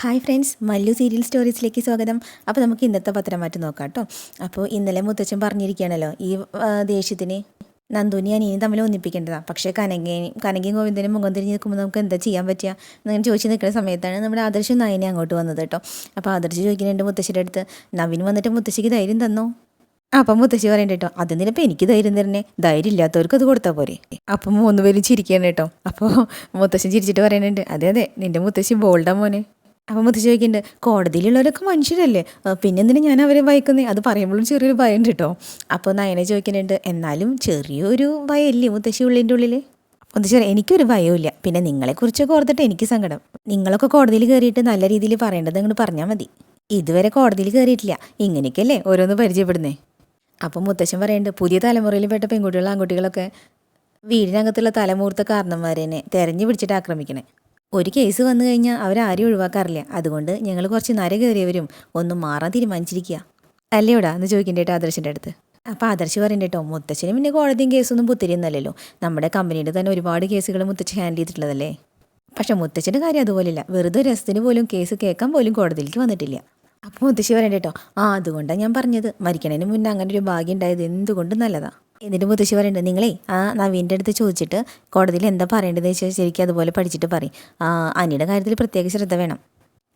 Hi friends Mallu serial സ്റ്റോറീസിലേക്ക് സ്വാഗതം. അപ്പോൾ നമുക്ക് ഇന്നത്തെ പത്രം മാറ്റി നോക്കാം കേട്ടോ. അപ്പോൾ ഇന്നലെ മുത്തച്ഛൻ പറഞ്ഞിരിക്കുകയാണല്ലോ ഈ ദേഷ്യത്തിന് നന്ദുനി അനിയനും തമ്മിൽ ഒന്നിപ്പിക്കേണ്ടതാണ് പക്ഷേ കനകയും കനകയും ഗോവിന്ദനും മുഖം തിരിഞ്ഞ് നിൽക്കുമ്പോൾ നമുക്ക് എന്താ ചെയ്യാൻ പറ്റുക എന്നങ്ങനെ ചോദിച്ച് നിൽക്കുന്ന സമയത്താണ് നമ്മുടെ ആദർശം നയനെ അങ്ങോട്ട് വന്നത് കേട്ടോ. അപ്പോൾ ആദർശ് ചോദിക്കുന്നുണ്ട് മുത്തശ്ശിയുടെ അടുത്ത് നവീൻ വന്നിട്ട് മുത്തശ്ശിക്ക് ധൈര്യം തന്നോ? അപ്പം മുത്തശ്ശി പറയണ്ട കേട്ടോ അതെന്തിനപ്പോൾ എനിക്ക് ധൈര്യം തരണേ. ധൈര്യം ഇല്ലാത്തവർക്ക് അത് കൊടുത്താൽ പോരെ. അപ്പം മൂന്ന് പേരും ചിരിക്കുകയാണ് കേട്ടോ. അപ്പോൾ മുത്തശ്ശൻ ചിരിച്ചിട്ട് പറയുന്നുണ്ട് അതെ അതെ നിന്റെ മുത്തശ്ശി ബോൾഡാ മോനെ. അപ്പം മുത്തശ്ശി ചോദിക്കുന്നുണ്ട് കോടതിയിലുള്ളവരൊക്കെ മനുഷ്യരല്ലേ? പിന്നെ എന്തിനു ഞാൻ അവരെ വായിക്കുന്നേ അത് പറയുമ്പോഴും ചെറിയൊരു ഭയം കേട്ടോ. അപ്പോൾ നയനെ ചോദിക്കുന്നുണ്ട് എന്നാലും ചെറിയൊരു ഭയമില്ലേ മുത്തശ്ശി ഉള്ളിന്റെ ഉള്ളിൽ മുത്തശ്ശി എനിക്കൊരു ഭയവുമില്ല. പിന്നെ നിങ്ങളെക്കുറിച്ചൊക്കെ ഓർത്തിട്ട് എനിക്ക് സങ്കടം. നിങ്ങളൊക്കെ കോടതിയിൽ കയറിയിട്ട് നല്ല രീതിയിൽ പറയേണ്ടത് അങ്ങോട്ട് പറഞ്ഞാൽ മതി. ഇതുവരെ കോടതിയിൽ കയറിയിട്ടില്ല. ഇങ്ങനെയൊക്കെയല്ലേ ഓരോന്ന് പരിചയപ്പെടുന്നേ? അപ്പം മുത്തശ്ശൻ പറയുന്നുണ്ട് പുതിയ തലമുറയിൽ പെട്ട പെൺകുട്ടികളും ആൺകുട്ടികളൊക്കെ വീടിനകത്തുള്ള തലമൂർത്ത കാരണന്മാരെ തന്നെ തെരഞ്ഞു പിടിച്ചിട്ട് ആക്രമിക്കണേ. ഒരു കേസ് വന്നു കഴിഞ്ഞാൽ അവരാരും ഒഴിവാക്കാറില്ല. അതുകൊണ്ട് ഞങ്ങൾ കുറച്ച് നര കയറിയവരും ഒന്നും മാറാൻ തീരുമാനിച്ചിരിക്കുക അല്ലേടാ എന്ന് ചോദിക്കണ്ടേട്ടോ ആദർശിന്റെ അടുത്ത്. അപ്പോൾ ആദർശ് പറയണ്ട കേട്ടോ മുത്തച്ഛനും പിന്നെ കോടതിയും കേസൊന്നും പുത്തിരിയൊന്നല്ലല്ലോ നമ്മുടെ കമ്പനിയുടെ തന്നെ ഒരുപാട് കേസുകൾ മുത്തച്ഛൻ ഹാൻഡിൽ ചെയ്തിട്ടുള്ളതല്ലേ? പക്ഷെ മുത്തച്ഛന്റെ കാര്യം അതുപോലില്ല വെറുതെ രസത്തിന് പോലും കേസ് കേൾക്കാൻ പോലും കോടതിയിലേക്ക് വന്നിട്ടില്ല. അപ്പോൾ മുത്തശ്ശി പറയണ്ട കേട്ടോ ആ അതുകൊണ്ടാണ് ഞാൻ പറഞ്ഞത്. മരിക്കണതിന് മുന്നേ അങ്ങനെ ഒരു ഭാഗ്യം ഉണ്ടായത് എന്തുകൊണ്ട് നല്ലതാ? എന്നിട്ട് മുത്തശ്ശി പറയുന്നുണ്ട് നിങ്ങളേ ആ നവീന്റെ അടുത്ത് ചോദിച്ചിട്ട് കോടതിയിൽ എന്താ പറയേണ്ടതെന്ന് വെച്ചാൽ ശരിക്കും അതുപോലെ പഠിച്ചിട്ട് പറയും. അനിയുടെ കാര്യത്തിൽ പ്രത്യേക ശ്രദ്ധ വേണം.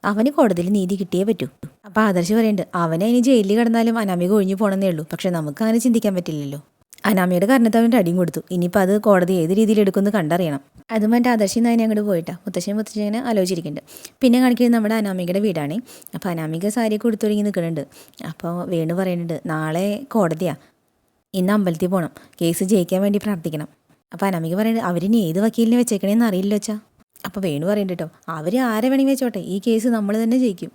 അവന് കോടതിയിൽ നീതി കിട്ടിയേ പറ്റൂ. അപ്പോൾ ആദർശ് പറയുന്നുണ്ട് അവനെ ഇനി ജയിലിൽ കിടന്നാലും അനാമിക ഒഴിഞ്ഞു പോകണമെന്നേ ഉള്ളൂ. പക്ഷെ നമുക്ക് അങ്ങനെ ചിന്തിക്കാൻ പറ്റില്ലല്ലോ. അനാമിയുടെ കാരണത്ത് അവന്റെ അടിയും കൊടുത്തു. ഇനിയിപ്പോൾ അത് കോടതി ഏത് രീതിയിൽ എടുക്കുമെന്ന് കണ്ടറിയണം. അതും എന്റെ ആദർശി നായനെ അങ്ങോട്ട് പോയിട്ടാ. മുത്തശ്ശൻ ഇങ്ങനെ ആലോചിച്ചിരിക്കുന്നുണ്ട്. പിന്നെ കാണിക്കുന്നത് നമ്മുടെ അനാമികയുടെ വീടാണ്. അപ്പോൾ അനാമിക സാരിയൊക്കെ കൊടുത്തു തുടങ്ങി നിൽക്കുന്നുണ്ട്. അപ്പോൾ വേണു പറയുന്നുണ്ട് നാളെ കോടതിയാണ് ഇന്ന് അമ്പലത്തിൽ പോകണം കേസ് ജയിക്കാൻ വേണ്ടി പ്രാർത്ഥിക്കണം. അപ്പോൾ അനമിക പറയുന്നത് അവരിനി ഏത് വക്കീലിനെ വെച്ചേക്കണേന്ന് അറിയില്ല വെച്ചാ അപ്പോൾ വേണു പറയുന്നുണ്ട് കേട്ടോ അവർ ആരെ വേണമെങ്കിൽ വെച്ചോട്ടെ ഈ കേസ് നമ്മൾ തന്നെ ജയിക്കും.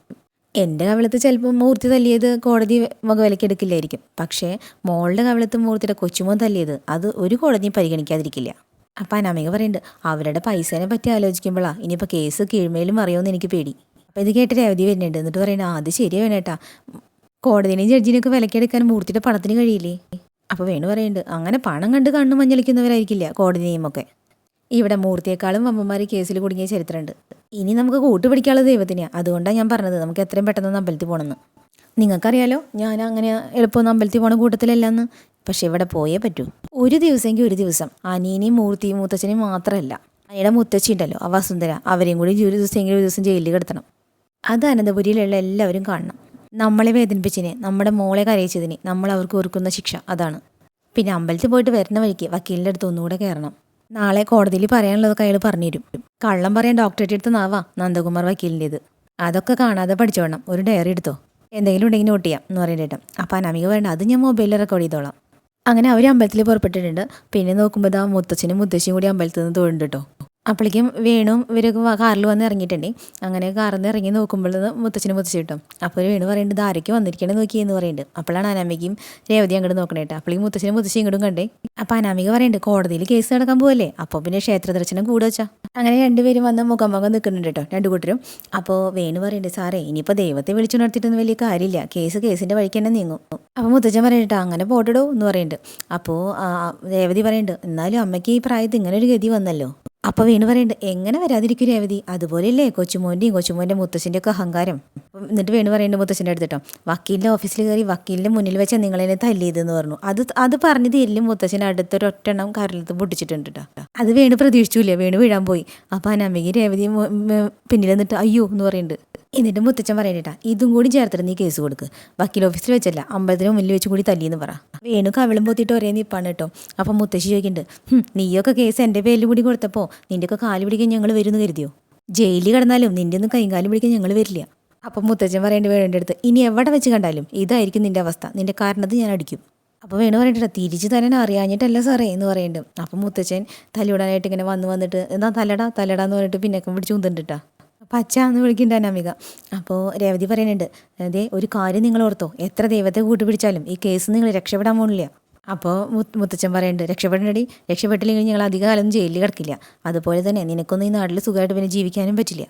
എന്റെ കവിളത്ത് ചിലപ്പോൾ മൂർത്തി തല്ലിയത് കോടതി വകവിലക്കെടുക്കില്ലായിരിക്കും പക്ഷേ മോളുടെ കവിളത്ത് മൂർത്തിയുടെ കൊച്ചുമോൻ തല്ലിയത് അത് ഒരു കോടതിയും പരിഗണിക്കാതിരിക്കില്ല. അപ്പം അനാമിക പറയുന്നുണ്ട് അവരുടെ പൈസേനെ പറ്റി ആലോചിക്കുമ്പോഴാണ് ഇനിയിപ്പോൾ കേസ് കീഴ്മേലും അറിയുമെന്ന് എനിക്ക് പേടി. അപ്പോൾ ഇത് കേട്ട് രവതി വരുന്നുണ്ട് എന്നിട്ട് പറയുന്നത് അത് ശരിയാണ് വേണേട്ടാ. കോടതിനെയും ജഡ്ജിനെയൊക്കെ വിലക്കെടുക്കാൻ മൂർത്തിയുടെ പണത്തിന് കഴിയില്ലേ? അപ്പോൾ വേണു പറയുന്നുണ്ട് അങ്ങനെ പണം കണ്ട് കണ്ണു മഞ്ഞളിക്കുന്നവരായിരിക്കില്ല കോടതി നിയമമൊക്കെ. ഇവിടെ മൂർത്തിയേക്കാളും വമ്പന്മാർ കേസിൽ കുടുങ്ങിയ ചരിത്രമുണ്ട് ഇനി നമുക്ക് കൂട്ടുപിടിക്കാനുള്ള ദൈവത്തിനെയാണ് അതുകൊണ്ടാണ് ഞാൻ പറഞ്ഞത് നമുക്ക് എത്രയും പെട്ടെന്ന് അമ്പലത്തിൽ പോകണമെന്ന് നിങ്ങൾക്കറിയാലോ ഞാൻ അങ്ങനെ എളുപ്പമൊന്നും അമ്പലത്തിൽ പോണ കൂട്ടത്തിലല്ലെന്ന്. പക്ഷെ ഇവിടെ പോയേ പറ്റൂ. ഒരു ദിവസമെങ്കിൽ ഒരു ദിവസം. അനിയനെയും മൂർത്തിയും മൂത്തച്ഛനെയും മാത്രമല്ല. അനിയുടെ മുത്തച്ഛി ഉണ്ടല്ലോ വസുന്ധര. അവരെയും കൂടി ഒരു ദിവസമെങ്കിലും ഒരു ദിവസം ജയിലിൽ കിടത്തണം. അത് അനന്തപുരിയിലുള്ള എല്ലാവരും കാണണം. നമ്മളെ വേദനിപ്പിച്ചതിന് നമ്മുടെ മോളെ കരയിച്ചതിന് നമ്മൾ അവർക്ക് ഓർക്കുന്ന ശിക്ഷ അതാണ്. പിന്നെ അമ്പലത്തിൽ പോയിട്ട് വരുന്ന വഴിക്ക് വക്കീലിന്റെ അടുത്ത് ഒന്നുകൂടെ കയറണം. നാളെ കോടതിയിൽ പറയാനുള്ളതൊക്കെ അയാൾ പറഞ്ഞുതരും. കള്ളം പറയാൻ ഡോക്ടറേറ്റ് എടുത്ത് നാവാ നന്ദകുമാർ വക്കീലിന്റെത് അതൊക്കെ കാണാതെ പഠിച്ചോണം ഒരു ഡയറി എടുത്തോ. എന്തെങ്കിലും ഉണ്ടെങ്കിൽ നോട്ട് ചെയ്യാം എന്ന് പറയുന്നത് അപ്പം അനമിക വേണ്ട അത് ഞാൻ മൊബൈലിൽ റെക്കോർഡ് ചെയ്തോളാം. അങ്ങനെ അവർ അമ്പലത്തിൽ പുറപ്പെട്ടിട്ടുണ്ട്. പിന്നെ നോക്കുമ്പോൾ ആ മുത്തച്ഛനും മുത്തശ്ശിയും കൂടി അമ്പലത്തിൽ നിന്ന് തൊഴുണ്ട് കേട്ടോ. അപ്പോഴേക്കും വേണും വ- കാറിൽ വന്ന് ഇറങ്ങിയിട്ടുണ്ട്. അങ്ങനെ കാറിൽ നിന്ന് ഇറങ്ങി നോക്കുമ്പോൾ മുത്തച്ഛനും മുത്തശ്ശി കിട്ടും അപ്പോൾ വേണു പറയുന്നുണ്ട് ആരൊക്കെ വന്നിരിക്കണേ നോക്കിയെന്ന് പറയുന്നുണ്ട് അപ്പോഴാണ് അനാമികയും രേവതി അങ്ങോട്ട് നോക്കണേ കേട്ടോ അപ്പോഴേക്കും മുത്തച്ഛനും മുത്തശ്ശി ഇങ്ങോട്ടും കണ്ടേ. അപ്പോൾ അനാമിക പറയുന്നുണ്ട് കോടതിയിൽ കേസ് നടക്കാൻ പോകല്ലേ അപ്പോൾ പിന്നെ ക്ഷേത്ര ദർശനം കൂടെ വെച്ചാൽ അങ്ങനെ രണ്ടുപേരും വന്ന് മുഖം മുഖം നിൽക്കുന്നുണ്ട് കേട്ടോ രണ്ടു കൂട്ടരും. അപ്പോൾ വേണു പറയുന്നുണ്ട് സാറേ ഇനിയിപ്പോൾ ദൈവത്തെ വിളിച്ചു നടത്തിയിട്ടൊന്നും വലിയ കാര്യമില്ല. കേസ് കേസിന്റെ വഴിക്ക് തന്നെ നീങ്ങും. അപ്പോൾ മുത്തച്ഛൻ പറയുന്നുണ്ട് അങ്ങനെ പോട്ടടോ എന്ന് പറയുന്നുണ്ട് അപ്പോൾ രേവതി പറയുന്നുണ്ട് എന്നാലും അമ്മയ്ക്ക് ഈ പ്രായത്തിൽ ഇങ്ങനെ ഒരു ഗതി വന്നല്ലോ. അപ്പോൾ വീണ് പറയുന്നുണ്ട് എങ്ങനെ വരാതിരിക്കും രേവതി? അതുപോലെയല്ലേ കൊച്ചുമോന്റെയും കൊച്ചുമോന്റെ മുത്തശ്ശന്റെ ഒക്കെ അഹങ്കാരം എന്നിട്ട് വേണു പറയുന്നുണ്ട് മുത്തശ്ശന്റെ അടുത്തിട്ടോ വക്കീലിന്റെ ഓഫീസിൽ കയറി വക്കീലിന്റെ മുന്നിൽ വെച്ച് നിങ്ങളെന്നെ തല്ലിയതെന്ന് പറഞ്ഞു. അത് അത് പറഞ്ഞ് തീരിലും മുത്തശ്ശൻ അടുത്തൊരൊറ്റെണ്ണം കരലത്ത് പൊട്ടിച്ചിട്ടുണ്ട് കേട്ടോ അത് വേണു പ്രതീക്ഷിച്ചില്ല? വേണു വീഴാൻ പോയി. അപ്പോൾ അനമ്മയും രേവതിയും പിന്നിൽ നിന്നിട്ട് അയ്യോ എന്ന് പറയുന്നുണ്ട് എന്നിട്ട് മുത്തച്ഛൻ പറയണേട്ടാ ഇതും കൂടി ചേർത്തിട്ട് നീ കേസ് കൊടുക്ക്. വക്കീൽ ഓഫീസിൽ വെച്ചല്ല അമ്പലത്തിന് മുന്നിൽ വെച്ച് കൂടി തല്ലിയെന്ന് പറ. വേണു കവിളും പൊത്തിയിട്ട് ഒരേ നിപ്പാണ് കേട്ടോ അപ്പം മുത്തശ്ശി ചോദിക്കുന്നുണ്ട് നീയൊക്കെ കേസ് എന്റെ പേരിൽ കൂടി കൊടുത്തപ്പോൾ നിന്റെയൊക്കെ കാൽ പിടിക്കാൻ ഞങ്ങൾ വരുമെന്ന് കരുതിയോ? ജയിലിൽ കിടന്നാലും നിന്റെ ഒന്നും കൈകാലം പിടിക്കാൻ ഞങ്ങൾ വരില്ല. അപ്പം മുത്തച്ഛൻ പറയേണ്ടി വേണ്ട അടുത്ത് ഇനി എവിടെ വെച്ച് കണ്ടാലും ഇതായിരിക്കും നിന്റെ അവസ്ഥ നിന്റെ കാരണത്ത് ഞാൻ അടിക്കും. അപ്പോൾ വേണു പറഞ്ഞിട്ട് തിരിച്ച് തരാൻ അറിയാഞ്ഞിട്ടല്ല സാറേ എന്ന് പറയുന്നുണ്ട് അപ്പം മുത്തച്ഛൻ തലയിടാനായിട്ട് ഇങ്ങനെ വന്ന് വന്നിട്ട് എന്നാ തലടാ തലടാന്ന് പറഞ്ഞിട്ട് പിന്നെ പിടിച്ച് ഉന്തിണ്ടിട്ടാ പച്ച എന്ന് വിളിക്കുന്നുണ്ട് അനാമിക അപ്പോൾ രേവതി പറയുന്നുണ്ട് അതെ ഒരു കാര്യം നിങ്ങൾ ഓർത്തോ എത്ര ദൈവത്തെ കൂട്ടുപിടിച്ചാലും ഈ കേസ് നിങ്ങൾ രക്ഷപ്പെടാൻ പോണില്ല. അപ്പോൾ മുത്തച്ഛൻ പറയുന്നുണ്ട് രക്ഷപ്പെടേണ്ടി രക്ഷപ്പെട്ടില്ലെങ്കിൽ ഞങ്ങൾ അധികകാലം ജയിലിൽ കിടക്കില്ല. അതുപോലെ തന്നെ നിനക്കൊന്നും ഈ നാട്ടിൽ സുഖമായിട്ട് പിന്നെ ജീവിക്കാനും പറ്റില്ല.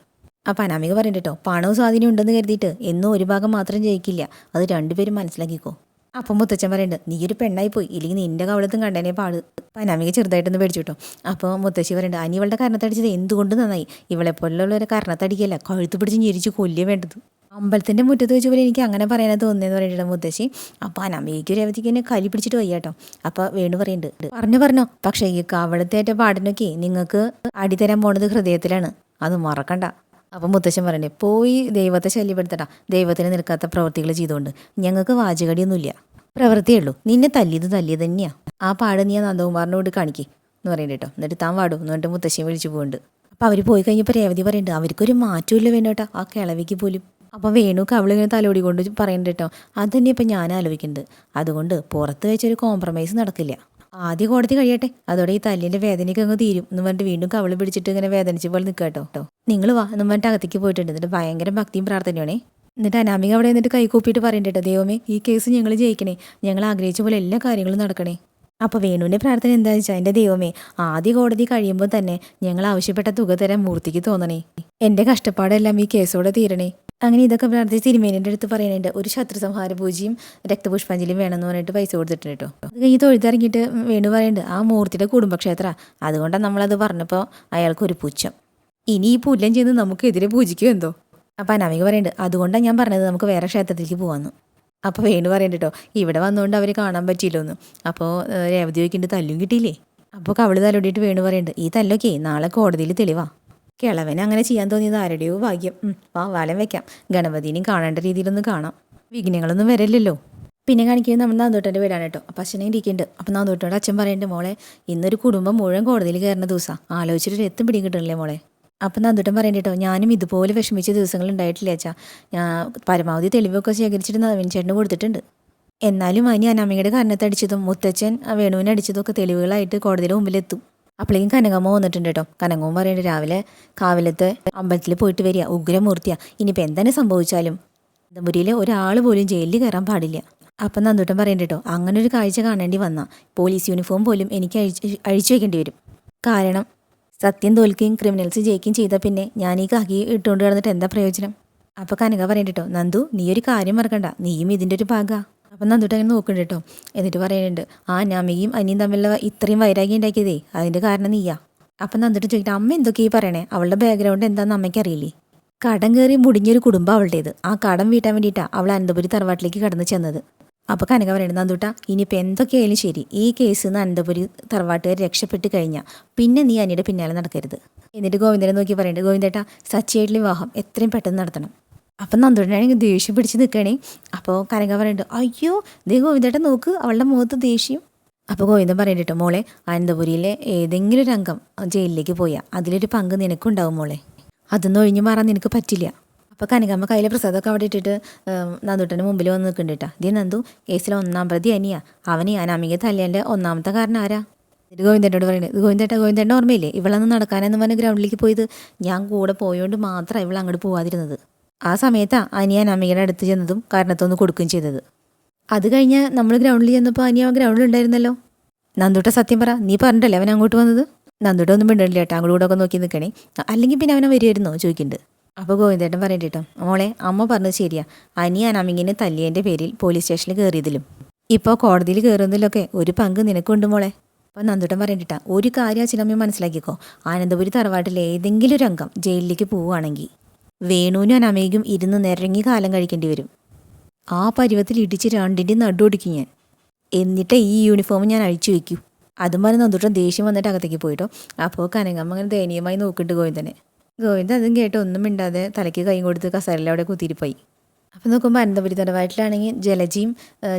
അപ്പം അനാമിക പറയുന്നുണ്ട് കേട്ടോ പണവും സ്വാധീനം ഉണ്ടെന്ന് കരുതിയിട്ട് എന്നും ഒരു ഭാഗം മാത്രം ജയിക്കില്ല. അത് രണ്ടുപേരും മനസ്സിലാക്കിക്കോ. അപ്പം മുത്തച്ഛൻ പറയുന്നുണ്ട് നീ ഒരു പെണ്ണായി പോയി ഇല്ലെങ്കിൽ നിന്റെ കവളത്തും കണ്ടേനെ പാട്. പനാമിക ചെറുതായിട്ടൊന്ന് പേടിച്ചു കേട്ടോ. അപ്പോൾ മുത്തശ്ശി പറയുന്നുണ്ട് അനി ഇവളുടെ കരണത്തടിച്ചത് എന്തുകൊണ്ട് നന്നായി? ഇവളെ പോലുള്ളവരെ കരണത്തടിക്കല്ല കഴുത്ത് പിടിച്ച് ഞെരിച്ച് കൊല്ലിയ വേണ്ടത്. അമ്പലത്തിന്റെ മുറ്റത്ത് വെച്ച് പോലെ എനിക്ക് അങ്ങനെ പറയാനാ തോന്നിയെന്ന് പറഞ്ഞിട്ട് മുത്തശ്ശി. അപ്പോൾ അനാമികയ്ക്ക് രേവതിക്ക് എന്നെ കലി പിടിച്ചിട്ട് വയ്യ കേട്ടോ. അപ്പോൾ വേണു പറയുന്നുണ്ട് പറഞ്ഞു പറഞ്ഞോ പക്ഷേ ഈ കവളത്തേറ്റ പാടിനൊക്കെ നിങ്ങൾക്ക് അടിതരാൻ പോണത് ഹൃദയത്തിലാണ്. അത് മറക്കണ്ട. അപ്പം മുത്തശ്ശൻ പറയണ്ടേ പോയി ദൈവത്തെ ശല്യപ്പെടുത്തടാ. ദൈവത്തിന് നിൽക്കാത്ത പ്രവൃത്തികൾ ചെയ്തുകൊണ്ട് ഞങ്ങൾക്ക് വാചകടിയൊന്നുമില്ല. പ്രവൃത്തിയേ ഉള്ളൂ. നിന്നെ തല്ലിയത് തല്ലിയത് തന്നെയാ. ആ പാട് നീ ആ നന്ദകുമാറിനോട് കാണിക്കേ. എന്ന് പറയുന്നത് കേട്ടോ എന്നിട്ട് താൻ പാടും എന്നിട്ട് പറഞ്ഞിട്ട് മുത്തശ്ശിയെ വിളിച്ചു പോകുന്നുണ്ട് അപ്പോൾ അവർ പോയി കഴിഞ്ഞപ്പോൾ രേവതി പറയുന്നുണ്ട് അവർക്കൊരു മാറ്റമില്ല വേണോട്ടാ ആ കിളവിക്ക് പോലും. അപ്പോൾ വേണു കവളിങ്ങനെ തലോടി കൊണ്ട് പറയുന്നുണ്ട് കേട്ടോ അത് തന്നെ ഇപ്പം ഞാൻ ആലോചിക്കുന്നുണ്ട് അതുകൊണ്ട് പുറത്ത് വെച്ചൊരു കോംപ്രമൈസ് നടക്കില്ല. ആദ്യ കോടതി കഴിയട്ടെ. അതോടെ ഈ തല്ലിന്റെ വേദനയ്ക്ക് അങ്ങ് തീരും എന്ന് പറഞ്ഞിട്ട് വീണ്ടും കവൾ പിടിച്ചിട്ട് ഇങ്ങനെ വേദനിച്ച പോലെ നിൽക്കുക കേട്ടോ കേട്ടോ നിങ്ങൾ വാ എന്ന് പറഞ്ഞിട്ട് അകത്തേക്ക് പോയിട്ടുണ്ട്. എന്നിട്ട് ഭയങ്കര ഭക്തിയും പ്രാർത്ഥനയാണേ എന്നിട്ട് അനാമിക അവിടെ നിന്നിട്ട് കൈകൂപ്പിയിട്ട് പറയുന്നുണ്ട് ദൈവമേ ഈ കേസ് ഞങ്ങൾ ജയിക്കണേ. ഞങ്ങൾ ആഗ്രഹിച്ച പോലെ എല്ലാ കാര്യങ്ങളും നടക്കണേ. അപ്പോൾ വേണുവിന്റെ പ്രാർത്ഥന എന്താ വെച്ചാൽ എന്റെ ദൈവമേ ആദ്യ കോടതി കഴിയുമ്പോൾ തന്നെ ഞങ്ങൾ ആവശ്യപ്പെട്ട തുക തരാൻ മൂർത്തിക്ക് തോന്നണേ. എന്റെ കഷ്ടപ്പാടെല്ലാം ഈ കേസോടെ തീരണേ. അങ്ങനെ ഇതൊക്കെ പ്രാർത്ഥിച്ച് തിരുമേനിന്റെ അടുത്ത് പറയുന്നുണ്ട് ഒരു ശത്രു സംഹാര പൂജയും രക്തപുഷ്പാഞ്ജലിയും വേണമെന്ന് പറഞ്ഞിട്ട് പൈസ കൊടുത്തിട്ടുണ്ട് കേട്ടോ അത് കഴിഞ്ഞ് തൊഴുത്തിറങ്ങിയിട്ട് വേണു പറയുന്നുണ്ട് ആ മൂർത്തിയുടെ കുടുംബക്ഷേത്ര അതുകൊണ്ടാണ് നമ്മളത് പറഞ്ഞപ്പോൾ അയാൾക്കൊരു പുച്ഛം. ഇനി ഈ പുല്ലം ചെയ്ത് നമുക്കെതിരെ പൂജിക്കുമോ എന്തോ? അപ്പോൾ അനാമിക പറയുന്നുണ്ട് അതുകൊണ്ടാണ് ഞാൻ പറഞ്ഞത് നമുക്ക് വേറെ ക്ഷേത്രത്തിലേക്ക് പോകാമെന്ന് അപ്പോൾ വേണു പറയുന്നുണ്ട് കേട്ടോ ഇവിടെ വന്നുകൊണ്ട് അവർ കാണാൻ പറ്റിയില്ലോന്ന്. അപ്പോൾ രേവതി ചോദിക്കുന്നുണ്ട് തല്ലും കിട്ടിയില്ലേ? അപ്പോൾ കവൾ തലോടിയിട്ട് വേണു പറയുന്നുണ്ട് ഈ തല്ലൊക്കെ നാളെ കോടതിയിൽ തെളിവാ. കിളവന് അങ്ങനെ ചെയ്യാൻ തോന്നിയത് ആരുടെയോ ഭാഗ്യം. വാ വാലം വെക്കാം. ഗണപതിനെയും കാണേണ്ട രീതിയിലൊന്ന് കാണാം. വിഘ്നങ്ങളൊന്നും വരില്ലല്ലോ. പിന്നെ കാണിക്കുന്നത് നമ്മൾ നാന്തോട്ടന്റെ വീടാണ് കേട്ടോ. അപ്പം അച്ഛനെ ഇരിക്കുന്നുണ്ട്. അപ്പം നാന്തോട്ടോട് അച്ഛൻ പറയുന്നുണ്ട് മോളെ ഇന്നൊരു കുടുംബം മുഴുവൻ കോടതിയിൽ കയറുന്ന ദിവസമാണ് ആലോചിച്ചിട്ട് എത്തും പിടിയും കിട്ടണില്ലേ മോളെ? അപ്പം നന്ദുട്ടൻ പറയുന്നുണ്ട് കേട്ടോ ഞാനും ഇതുപോലെ വിഷമിച്ച ദിവസങ്ങൾ ഉണ്ടായിട്ടില്ല അച്ഛാ. ഞാൻ പരമാവധി തെളിവൊക്കെ ശേഖരിച്ചിട്ട് നവീൻ ചേട്ടന് കൊടുത്തിട്ടുണ്ട്. എന്നാലും അനി അനാമികയുടെ കാരണത്തടിച്ചതും മുത്തച്ഛൻ വേണുവിനെ അടിച്ചതും ഒക്കെ തെളിവുകളായിട്ട് കോടതിയുടെ മുമ്പിലെത്തും. അപ്പോഴേക്കും കനകമ്മ വന്നിട്ടുണ്ട് കേട്ടോ കനകമ്മ പറയുന്നത് രാവിലെ കാവിലത്തെ അമ്പലത്തിൽ പോയിട്ട് വരിക. ഉഗ്രമൂർത്തിയാ. ഇനിയിപ്പോൾ എന്താണ് സംഭവിച്ചാലും ദമ്പുരിയിൽ ഒരാൾ പോലും ജയിലിൽ കയറാൻ പാടില്ല. അപ്പം നന്ദൂട്ടൻ പറയുന്നത് കേട്ടോ അങ്ങനെ ഒരു കാഴ്ച കാണേണ്ടി വന്നാൽ പോലീസ് യൂണിഫോം പോലും എനിക്ക് അഴിച്ച് അഴിച്ചു വെക്കേണ്ടി വരും. കാരണം സത്യം തോൽക്കുകയും ക്രിമിനൽസ് ജയിക്കുകയും ചെയ്ത പിന്നെ ഞാൻ ഈ കാക്കി ഇട്ടുകൊണ്ട് കിടന്നിട്ട് എന്താ പ്രയോജനം? അപ്പോൾ കനക പറയണ്ട കേട്ടോ നന്ദു നീ ഒരു കാര്യം മറക്കണ്ട. നീയും ഇതിന്റെ ഒരു ഭാഗമാണ് അപ്പം നന്ദുട്ട് അങ്ങനെ നോക്കുന്നുണ്ട് കേട്ടോ. എന്നിട്ട് പറയുന്നുണ്ട് ആ ഞാമയും അനിയും തമ്മിലുള്ള ഇത്രയും വൈരാഗ്യം ഉണ്ടാക്കിയതേ അതിന്റെ കാരണം നീയാ. അപ്പം നന്ദുട്ട് ചോദിക്കട്ടെ അമ്മ എന്തൊക്കെയാണ് പറയണേ? അവളുടെ ബാക്ക്ഗ്രൗണ്ട് എന്താണെന്ന് അമ്മയ്ക്ക് അറിയില്ലേ? കടം കയറി മുടിഞ്ഞൊരു കുടുംബം അവളുടേത്. ആ കടം വീട്ടാൻ വേണ്ടിയിട്ടാണ് അവൾ അനന്തപുരി തറവാട്ടിലേക്ക് കടന്നു ചെന്നത്. അപ്പോൾ കനക പറയുന്നത് നന്ദൂട്ട ഇനിയിപ്പോൾ എന്തൊക്കെയായാലും ശരി. ഈ കേസിൽ നിന്ന് അനന്തപുരി തറവാട്ടുകാർ രക്ഷപ്പെട്ട് കഴിഞ്ഞാൽ പിന്നെ നീ അനിയുടെ പിന്നാലെ നടക്കരുത്. എന്നിട്ട് ഗോവിന്ദനെ നോക്കി പറയുന്നുണ്ട് ഗോവിന്ദേട്ട സച്ചിയായിട്ടുള്ള വിവാഹം എത്രയും പെട്ടെന്ന് നടത്തണം. അപ്പം നന്ദൂട്ടനാണെങ്കിൽ ദേഷ്യം പിടിച്ച് നിൽക്കണേ. അപ്പോൾ കനക പറയുന്നുണ്ട് അയ്യോ ദേ ഗോവിന്ദേട്ടൻ നോക്ക് അവളുടെ മുഖത്ത് ദേഷ്യം. അപ്പോൾ ഗോവിന്ദൻ പറയുന്നുണ്ട് മോളെ അനന്തപുരിയിലെ ഏതെങ്കിലും ഒരു അംഗം ജയിലിലേക്ക് പോയാൽ അതിലൊരു പങ്ക് നിനക്കുണ്ടാവും മോളെ. അതൊന്നും ഒഴിഞ്ഞു മാറാൻ നിനക്ക് പറ്റില്ല. അപ്പോൾ കനകമ്മ കയ്യിലെ പ്രസാദമൊക്കെ അവിടെ ഇട്ടിട്ട് നന്ദുട്ടന്റെ മുമ്പിൽ വന്ന് നിൽക്കുന്നുണ്ട് കേട്ടോ നന്ദു കേസിലെ ഒന്നാം പ്രതി അനിയാ. അവന് അമിക തല്ലേന്റെ ഒന്നാമത്തെ കാരണം ആരാ? ഇത് ഗോവിന്ദേട്ടോട് പറയുന്നത് ഇത് ഗോവിന്ദേട്ട ഗോവിന്ദേട്ടന്റെ ഓർമ്മയില്ലേ? ഇവളന്ന് നടക്കാനെന്ന് പറഞ്ഞ് ഗ്രൗണ്ടിലേക്ക് പോയത്? ഞാൻ കൂടെ പോയോണ്ട് മാത്രമാണ് ഇവൾ അങ്ങോട്ട് പോവാതിരുന്നത്. ആ സമയത്താണ് അനിയാൻ അമ്മയുടെ അടുത്ത് ചെന്നതും കാരണത്തൊന്ന് കൊടുക്കുകയും ചെയ്തത്. അത് കഴിഞ്ഞ് നമ്മൾ ഗ്രൗണ്ടിൽ ചെന്നപ്പോൾ അനിയ ഗ്രൗണ്ടിൽ ഉണ്ടായിരുന്നല്ലോ. നന്ദൂട്ട സത്യം പറ നീ പറഞ്ഞിട്ടല്ലേ അവൻ അങ്ങോട്ട് വന്നത്? നന്ദുട്ട ഒന്നും മിണ്ടണില്ല കേട്ടോ അങ്ങോട്ട് കൂടെ ഒക്കെ നോക്കി നിൽക്കണേ അല്ലെങ്കിൽ പിന്നെ അവനെ വരുമായിരുന്നോ ചോദിക്കുന്നുണ്ട്. അപ്പോൾ ഗോവിന്ദേട്ടൻ പറയണ്ട കേട്ടോ. മോളെ അമ്മ പറഞ്ഞത് ശരിയാ. അനി അനാമിങ്ങിനെ തല്ലിയതിന്റെ പേരിൽ പോലീസ് സ്റ്റേഷനിൽ കയറിയതിലും. ഇപ്പോൾ കോടതിയിൽ കയറുന്നതിലൊക്കെ ഒരു പങ്ക് നിനക്കുണ്ട് മോളെ. അപ്പോൾ നന്ദുട്ടൻ പറയണ്ടിട്ടാ ഒരു കാര്യം അച്ഛനമ്മയും മനസ്സിലാക്കിക്കോ. ആനന്ദപുരി തറവാട്ടിലെ ഏതെങ്കിലും ഒരു അംഗം ജയിലിലേക്ക് പോവുകയാണെങ്കിൽ. വേണുവിനും അനാമയ്ക്കും ഇരുന്ന് നിരങ്ങി കാലം കഴിക്കേണ്ടി വരും. ആ പരുവത്തിൽ ഇടിച്ച് രണ്ടിന്റെ നടുവൊടിക്കും ഞാൻ. എന്നിട്ട് ഈ യൂണിഫോം ഞാൻ അഴിച്ചു വയ്ക്കൂ അതും പറഞ്ഞ് നന്ദൂട്ടൻ ദേഷ്യം വന്നിട്ട് അകത്തേക്ക് പോയിട്ടോ. അപ്പോൾ കനകമ്മ അങ്ങനെ ദയനീയമായി നോക്കിയിട്ട് ഗോവിന്ദനെ. ഗോവിന്ദൻ അതും കേട്ട് ഒന്നും മിണ്ടാതെ തലയ്ക്ക് കൈ കൊടുത്ത് കസേരയിൽ അവിടെ കുത്തിരിപ്പോയി അപ്പോൾ നോക്കുമ്പോൾ അനന്തപുരി വയറ്റിലാണെങ്കിൽ ജലജയും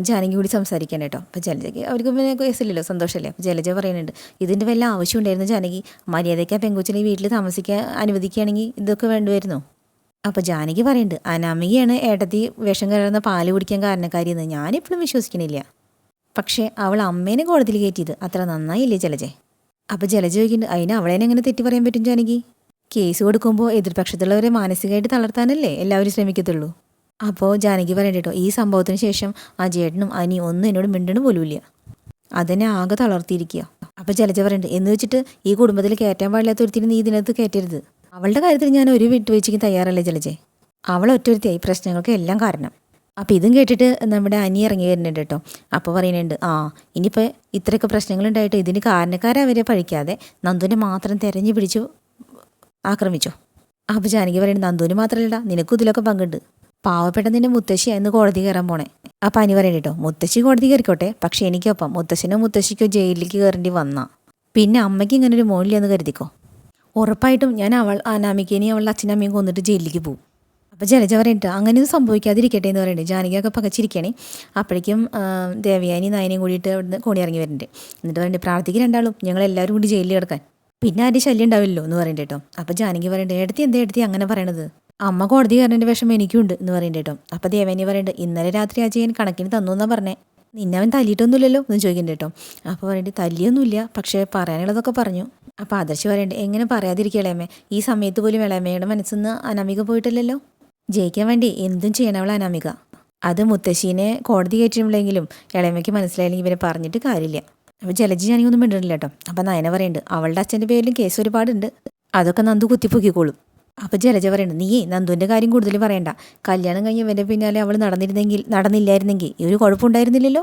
ജാനകി കൂടി സംസാരിക്കാൻ കേട്ടോ. അപ്പോൾ ജലജയ്ക്ക് അവർക്ക് പിന്നെ കേസില്ലല്ലോ സന്തോഷമല്ലേ? അപ്പോൾ ജലജ പറയുന്നുണ്ട് ഇതിന്റെ വല്ല ആവശ്യം ഉണ്ടായിരുന്നു ജാനകി? മര്യാദയ്ക്ക് ആ പെങ്കുച്ചിനെ വീട്ടിൽ താമസിക്കാൻ അനുവദിക്കുകയാണെങ്കിൽ ഇതൊക്കെ വേണ്ടുമായിരുന്നോ? അപ്പോൾ ജാനകി പറയുന്നുണ്ട് അനാമികയാണ് ഏട്ടത്തി വിഷം കലർന്ന പാൽ കുടിക്കാൻ കാരണക്കാരിയെന്ന് ഞാനിപ്പോഴും വിശ്വസിക്കണില്ല. പക്ഷേ അവൾ അമ്മേനെ കോടതിയിൽ കയറ്റിയത് അത്ര നന്നായില്ലേ ജലജെ? അപ്പോൾ ജലജ ചോദിക്കുന്നുണ്ട് അതിന് അവളേനെ എങ്ങനെ തെറ്റി പറയാൻ പറ്റും ജാനകി? കേസ് കൊടുക്കുമ്പോൾ എതിർപക്ഷത്തുള്ളവരെ മാനസികമായിട്ട് തളർത്താനല്ലേ എല്ലാവരും ശ്രമിക്കത്തുള്ളൂ. അപ്പോൾ ജാനകി പറയണ്ടോ ഈ സംഭവത്തിന് ശേഷം ആ ജേട്ടനും അനി ഒന്നും എന്നോട് മിണ്ടണ പോലുമില്ല. അതിനെ ആകെ തളർത്തിയിരിക്കുക അപ്പോൾ ജലജ പറയുന്നുണ്ട് എന്ന് വെച്ചിട്ട് ഈ കുടുംബത്തിൽ കയറ്റാൻ പാടില്ലാത്ത ഒരുത്തിന് നീ ഇതിനകത്ത് കയറ്റരുത്. അവളുടെ കാര്യത്തിൽ ഞാൻ ഒരു വിട്ടുവീഴ്ചയ്ക്ക് തയ്യാറല്ലേ ജലജെ? അവൾ ഒറ്റൊരുത്തിയായി പ്രശ്നങ്ങൾക്ക് എല്ലാം കാരണം. അപ്പോൾ ഇതും കേട്ടിട്ട് നമ്മുടെ അനി ഇറങ്ങി വരുന്നുണ്ട് കേട്ടോ. അപ്പോൾ പറയുന്നുണ്ട് ആ ഇനിയിപ്പോൾ ഇത്രയൊക്കെ പ്രശ്നങ്ങളുണ്ടായിട്ട് ഇതിന് കാരണക്കാരവരെ പഴിക്കാതെ നന്ദുവിനെ മാത്രം തിരഞ്ഞു പിടിച്ചു ആക്രമിച്ചോ? അപ്പോൾ ജാനകി പറയുന്നത് നന്ദുവിന് മാത്രമല്ല നിനക്കും ഇതിലൊക്കെ പങ്കുണ്ട്. പാവപ്പെട്ട നിന്റെ മുത്തശ്ശിയായിരുന്നു കോടതി കയറാൻ പോണേ. അപ്പം അനി പറയണ്ട കേട്ടോ മുത്തശ്ശി കോടതി കയറിക്കോട്ടെ പക്ഷേ എനിക്കൊപ്പം മുത്തശ്ശനോ മുത്തശ്ശിക്കോ ജയിലിലേക്ക് കയറേണ്ടി വന്നാ. പിന്നെ അമ്മയ്ക്ക് ഇങ്ങനെ ഒരു മോളിലെന്ന് കരുതിക്കോ? ഉറപ്പായിട്ടും ഞാൻ അവൾ അനാമിക്കേനെയും അവളുടെ അച്ഛനും അമ്മയും കൊന്നിട്ട് ജയിലിലേക്ക് പോകും. അപ്പോൾ ജലജ പറയുന്നുണ്ട് അങ്ങനെ സംഭവിക്കാതിരിക്കട്ടെ എന്ന് പറയുന്നുണ്ട് ജാനകിയൊക്കെ പകച്ചിരിക്കണേ. അപ്പോഴേക്കും ദേവയാനി നയനയും കൂടിയിട്ട് അവിടുന്ന് കോണി ഇറങ്ങി വരുന്നുണ്ട് എന്നിട്ട് പറയുന്നുണ്ട് പ്രാർത്ഥിക്ക് രണ്ടാളും ഞങ്ങൾ എല്ലാവരും കൂടി ജയിലിൽ കിടക്കാൻ. പിന്നെ ആരും ശല്യം ഉണ്ടാവില്ലല്ലോ? എന്ന് പറയുന്നുണ്ട് കേട്ടോ. അപ്പോൾ ജാനകി പറയുന്നുണ്ട് എടുത്തി എന്താ എടുത്തി അങ്ങനെ പറയണത്? അമ്മ കോടതി കയറേണ്ട വിഷമം എനിക്കുണ്ട് എന്ന് പറയുന്നുണ്ട് കേട്ടോ. അപ്പോൾ ദേവയാനി പറയുന്നുണ്ട് ഇന്നലെ രാത്രി അജയൻ കണക്കിന് തന്നു എന്നാണ് പറഞ്ഞേ. നിന്നെ അവൻ തല്ലിയിട്ടൊന്നുമില്ലല്ലോ എന്ന് ചോദിക്കുന്നുണ്ട് കേട്ടോ. അപ്പോൾ പറയേണ്ടി തല്ലിയൊന്നുമില്ല പക്ഷേ പറയാനുള്ളതൊക്കെ പറഞ്ഞു. അപ്പോൾ ആദർശ് പറയുന്നുണ്ട് എങ്ങനെ പറയാതിരിക്കുക ഇളയമ്മേ ഈ സമയത്ത് പോലും ഇളയമ്മയുടെ മനസ്സിൽ നിന്ന് അനാമിക പോയിട്ടില്ലല്ലോ? ജയിക്കാൻ വേണ്ടി എന്തും ചെയ്യണവൾ അനാമിക. അത് മുത്തശ്ശീനെ കോടതി കയറ്റുമ്പോഴെങ്കിലും ഇളയമ്മയ്ക്ക് മനസ്സിലായില്ലെങ്കിൽ ഇവരെ പറഞ്ഞിട്ട് കാര്യമില്ല. അപ്പോൾ ജലജി ഞാനൊന്നും മിണ്ടിട്ടില്ല കേട്ടോ. അപ്പോൾ നയന പറയുന്നുണ്ട് അവളുടെ അച്ഛന്റെ പേരിലും കേസ് ഒരുപാടുണ്ട്. അതൊക്കെ നന്ദു കുത്തിപ്പൊക്കിക്കോളും. അപ്പോൾ ജലജ പറയണം നീയേ നന്ദുവിന്റെ കാര്യം കൂടുതൽ പറയണ്ട. കല്യാണം കഴിഞ്ഞ് പിന്നാലെ അവൾ നടന്നിരുന്നെങ്കിൽ നടന്നില്ലായിരുന്നെങ്കിൽ ഈ ഒരു കുഴപ്പമുണ്ടായിരുന്നില്ലല്ലോ?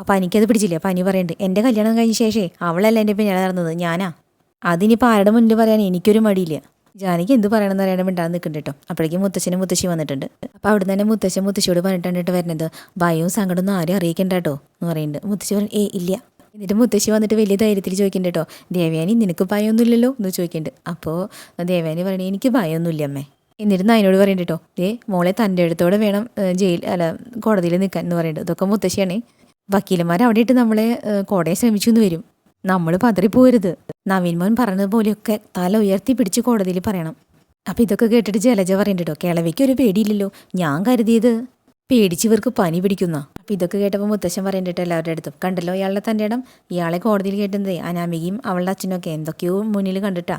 അപ്പോൾ എനിക്കത് പിടിച്ചില്ല? അപ്പോൾ അനി പറയുന്നുണ്ട് എന്റെ കല്യാണം കഴിഞ്ഞ ശേഷേ അവളല്ല എന്റെ പിന്നാലെ നടന്നത്? ഞാനാ? അതിനിപ്പോൾ ആരുടെ മുന്നിൽ പറയാൻ എനിക്കൊരു മടിയില്ല. ജാനിക്ക് എന്ത് പറയണമെന്ന് അറിയാണ്ട് മിണ്ടാതെ നിൽക്കുന്നുണ്ട് കേട്ടോ. അപ്പോഴേക്കും മുത്തശ്ശനും മുത്തശ്ശി വന്നിട്ടുണ്ട്. അപ്പോൾ അവിടെ തന്നെ മുത്തശ്ശൻ മുത്തശ്ശിയോട് പറഞ്ഞിട്ടാണ് കേട്ടോ വരുന്നത് ഭയവും സങ്കടമൊന്നും ആരും അറിയിക്കണ്ട കേട്ടോ എന്ന് പറയുന്നുണ്ട്. മുത്തശ്ശി പറഞ്ഞു ഏ ഇല്ല. എന്നിട്ട് മുത്തശ്ശി വന്നിട്ട് വലിയ ധൈര്യത്തിൽ ചോദിക്കണ്ട കേട്ടോ ദേവയാനി നിനക്ക് ഭയമൊന്നുമില്ലല്ലോ എന്ന് ചോദിക്കുന്നുണ്ട് അപ്പോൾ ദേവയാനി പറയണേ എനിക്ക് ഭയമൊന്നുമില്ല അമ്മേ. എന്നിട്ട് നായനോട് പറയുന്നുണ്ട് കേട്ടോ ദേ മോളെ തന്റെ അടുത്തോടെ വേണം ജയിൽ അല്ല കോടതിയിൽ നിൽക്കാൻ എന്ന് പറയുന്നത് ഇതൊക്കെ മുത്തശ്ശിയാണേ. വക്കീലന്മാർ അവിടെ ഇട്ട് നമ്മളെ കോടയെ ശ്രമിച്ചു എന്ന് വരും. നമ്മൾ പതറിപ്പോരുത്. നവീൻ മോൻ പറഞ്ഞതുപോലെയൊക്കെ തല ഉയർത്തി പിടിച്ച് കോടതിയിൽ പറയണം. അപ്പം ഇതൊക്കെ കേട്ടിട്ട് ജലജ പറയുന്നുണ്ട് കേട്ടോ കേളവയ്ക്ക് ഒരു പേടിയില്ലല്ലോ. ഞാൻ കരുതിയത് പേടിച്ച് ഇവർക്ക് പനി പിടിക്കുന്ന. അപ്പം ഇതൊക്കെ കേട്ടപ്പോൾ മുത്തശ്ശൻ പറയേണ്ടിട്ട് എല്ലാവരുടെ അടുത്തും. കണ്ടല്ലോ ഇയാളുടെ തന്റെ ഇടം. ഇയാളെ കോടതിയിൽ കേട്ടുന്നത് അനാമികയും അവളുടെ അച്ഛനൊക്കെ എന്തൊക്കെയോ മുന്നിൽ കണ്ടിട്ടാ.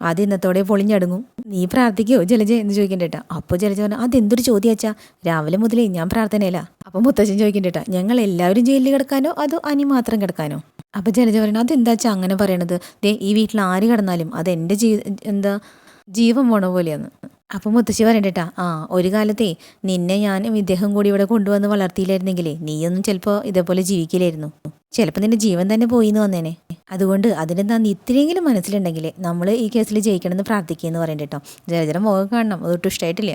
അത് ഇന്നത്തോടെ പൊളിഞ്ഞടങ്ങും. നീ പ്രാർത്ഥിക്കോ? ജലജ എന്ന് ചോദിക്കണ്ടേട്ടാ അപ്പോൾ ജലജ പറഞ്ഞു അതെന്തൊരു ചോദ്യം അച്ഛാ. രാവിലെ മുതലേ ഞാൻ പ്രാർത്ഥനയില്ല അപ്പം മുത്തശ്ശൻ ചോദിക്കണ്ടേട്ടാ ഞങ്ങൾ എല്ലാവരും ജയിലിൽ കിടക്കാനോ അതോ അനി മാത്രം കിടക്കാനോ? അപ്പം ജലജ പറയണം അതെന്താ അച്ഛാ അങ്ങനെ പറയണത്? ദേ ഈ വീട്ടിൽ ആര് കിടന്നാലും അത് എന്റെ ജീ എന്താ ജീവൻ പോണ പോലെയാണ് അപ്പം മുത്തശ്ശി പറയണ്ടേട്ടാ ആ ഒരു കാലത്തെ നിന്നെ ഞാനും ഇദ്ദേഹം കൂടി ഇവിടെ കൊണ്ടുവന്ന് വളർത്തിയില്ലായിരുന്നെങ്കിലേ നീയൊന്നും ചിലപ്പോൾ ഇതേപോലെ ജീവിക്കില്ലായിരുന്നു. ചിലപ്പോൾ നിന്റെ ജീവൻ തന്നെ പോയി എന്ന് വന്നേനെ. അതുകൊണ്ട് അതിന്റെ നന്ദി ഇത്രയെങ്കിലും മനസ്സിലുണ്ടെങ്കിൽ നമ്മൾ ഈ കേസിൽ ജയിക്കണമെന്ന് പ്രാർത്ഥിക്കുകയെന്ന് പറയണ്ടേട്ടോ ജലജലം മുഖം കാണണം. അതൊട്ടും ഇഷ്ടമായിട്ടില്ല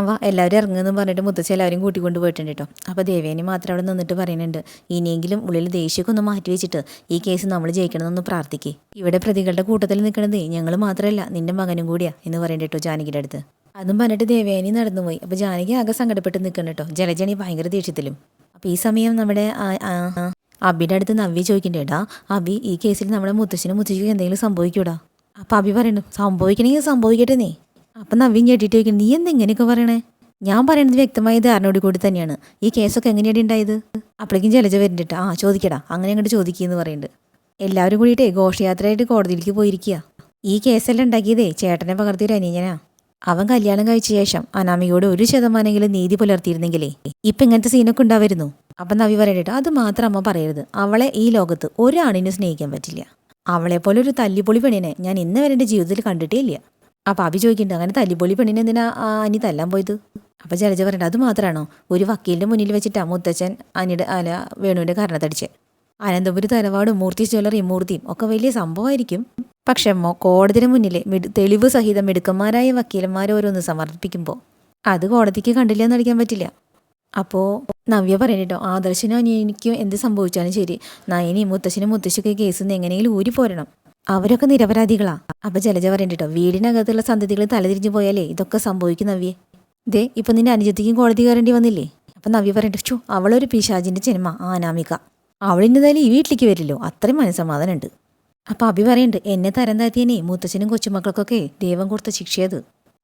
അവ എല്ലാവരും ഇറങ്ങുമെന്ന് പറഞ്ഞിട്ട് മുത്തച്ഛ എല്ലാവരും കൂട്ടിക്കൊണ്ട് പോയിട്ടുണ്ട് കേട്ടോ അപ്പോൾ ദേവേനി മാത്രം അവിടെ നിന്നിട്ട് പറയുന്നുണ്ട് ഇനിയെങ്കിലും ഉള്ളിൽ ദേഷ്യമൊക്കെ ഒന്ന് മാറ്റി വെച്ചിട്ട് ഈ കേസ് നമ്മൾ ജയിക്കണമെന്നൊന്ന് പ്രാർത്ഥിക്കേ. ഇവിടെ പ്രതികളുടെ കൂട്ടത്തിൽ നിൽക്കണത് ഞങ്ങൾ മാത്രമല്ല നിന്റെ മകനും കൂടിയാ എന്ന് പറയണ്ട കേട്ടോ ജാനകിയുടെ അടുത്ത്. അതും പറഞ്ഞിട്ട് ദേവേനി നടന്നുപോയി അപ്പോൾ ജാനകി ആകെ സങ്കടപ്പെട്ട് നിൽക്കണം കേട്ടോ ജലജനി ഭയങ്കര ദേഷ്യത്തിലും. അപ്പോൾ ഈ സമയം നമ്മുടെ അബിയുടെ അടുത്ത് നവ്യ ചോദിക്കണ്ടേടാ അബി ഈ കേസിൽ നമ്മുടെ മുത്തശ്ശനും മുത്തശ്ശിക്കും എന്തെങ്കിലും സംഭവിക്കൂടാ? അപ്പം അബി പറയുന്നു സംഭവിക്കണമെങ്കിൽ സംഭവിക്കട്ടെ നീ. അപ്പം നവ്യം കേട്ടിട്ട് ചോദിക്കും നീ എന്താ ഇങ്ങനെയൊക്കെ പറയണേ? ഞാൻ പറയുന്നത് വ്യക്തമായ ധാരണയോട് കൂടി തന്നെയാണ്. ഈ കേസൊക്കെ എങ്ങനെയാണ് ഉണ്ടായത്? അപ്പോഴേക്കും ജലജ വരുന്നുണ്ട് ആ ചോദിക്കടാ അങ്ങനെ അങ്ങോട്ട് ചോദിക്കുകയെന്ന് പറയുന്നുണ്ട് എല്ലാവരും കൂടിയിട്ടേ ഘോഷയാത്രയായിട്ട് കോടതിയിലേക്ക് പോയിരിക്കുക ഈ കേസെല്ലാം ഉണ്ടാക്കിയതേ ചേട്ടനെ പകർത്തിയൊരു അനിയനാ. അവൻ കല്യാണം കഴിച്ച ശേഷം അനാമിയോട് ഒരു ശതമാനെങ്കിലും നീതി പുലർത്തിയിരുന്നെങ്കിലേ ഇപ്പം ഇങ്ങനത്തെ സീനൊക്കെ ഉണ്ടാവരുന്നു അപ്പം നവി പറയട്ടെ അത് മാത്രം അമ്മ പറയരുത്. അവളെ ഈ ലോകത്ത് ഒരാണിനും സ്നേഹിക്കാൻ പറ്റില്ല. അവളെപ്പോലെ ഒരു തല്ലിപ്പൊളി പെണ്ണിനെ ഞാൻ ഇന്ന് വരെ എന്റെ ജീവിതത്തിൽ കണ്ടിട്ടേ ഇല്ല. അപ്പം അവി ചോദിക്കുന്നുണ്ട് അങ്ങനെ തല്ലിപ്പൊളി പെണ്ണിനെ എന്തിനാ അനി തല്ലാൻ പോയത്? അപ്പൊ ജലജ പറയണ്ട അത് മാത്രമാണോ ഒരു വക്കീലിന്റെ മുന്നിൽ വെച്ചിട്ടാ മുത്തച്ഛൻ അനിയുടെ അല്ല വേണുവിന്റെ കാരണത്തടിച്ച് അനന്തപുരി തലവാടും മൂർത്തി ജ്വല്ലറിയും മൂർത്തിയും. ഒക്കെ വലിയ സംഭവമായിരിക്കും. പക്ഷെ കോടതിയുടെ മുന്നിൽ തെളിവ് സഹിതം മിടുക്കന്മാരായ വക്കീലന്മാരോരോന്ന് സമർപ്പിക്കുമ്പോൾ അത് കോടതിക്ക് കണ്ടില്ല എന്ന് അടിക്കാൻ പറ്റില്ല. അപ്പോൾ നവ്യ പറയണട്ടോ ആദർശനും അനിയനിക്കും എന്ത് സംഭവിച്ചാലും ശരി. നയനിയും മുത്തശ്ശനും മുത്തശ്ശിക്ക് കേസിൽ നിന്ന് എങ്ങനെയെങ്കിലും ഊരി പോരണം അവരൊക്കെ നിരപരാധികളാ. അപ്പൊ ജലജ പറയണ്ടോ വീടിനകത്തുള്ള സന്തതികൾ തലതിരിഞ്ഞു പോയാലേ ഇതൊക്കെ സംഭവിക്കും നവ്യെ. ദേ ഇപ്പൊ നിന്റെ അനുജത്തിക്കും കോടതി കയറേണ്ടി വന്നില്ലേ? അപ്പൊ നവ്യ പറയണ്ട ചു അവളൊരു പിശാജിന്റെ ജന്മ ആനാമിക. അവളിന്നതായാലും ഈ വീട്ടിലേക്ക് വരില്ലോ അത്രയും മനസ്സമാധാനമുണ്ട് അപ്പൊ അഭി പറയുന്നുണ്ട് എന്നെ തരം താത്തിയനെ മുത്തച്ഛനും കൊച്ചുമക്കൾക്കൊക്കെ ദൈവം കൊടുത്ത ശിക്ഷയത്.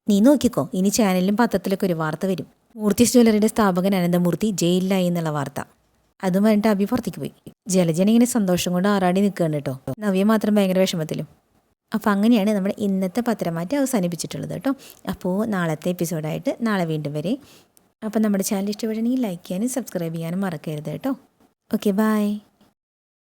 നീ നോക്കിക്കോ ഇനി ചാനലിലും പത്രത്തിലൊക്കെ ഒരു വാർത്ത വരും. മൂർത്തി ജ്വല്ലറിയുടെ സ്ഥാപകൻ അനന്തമൂർത്തി ജയിലിലായി എന്നുള്ള വാർത്ത. അതും പറഞ്ഞിട്ട് അഭി പുറത്തേക്ക് പോയി. ജലജന ഇങ്ങനെ സന്തോഷം കൊണ്ട് ആറാടി നിൽക്കുകയാണ് കേട്ടോ. നവ്യ മാത്രം ഭയങ്കര വിഷമത്തിലും. അപ്പോൾ അങ്ങനെയാണ് നമ്മുടെ ഇന്നത്തെ പത്രമാറ്റ് അവസാനിപ്പിച്ചിട്ടുള്ളത് കേട്ടോ. അപ്പോൾ നാളത്തെ എപ്പിസോഡായിട്ട് നാളെ വീണ്ടും വരെ. അപ്പോൾ നമ്മുടെ ചാനൽ ഇഷ്ടപ്പെടുകയാണെങ്കിൽ ലൈക്ക് ചെയ്യാനും സബ്സ്ക്രൈബ് ചെയ്യാനും മറക്കരുത് കേട്ടോ. Okay bye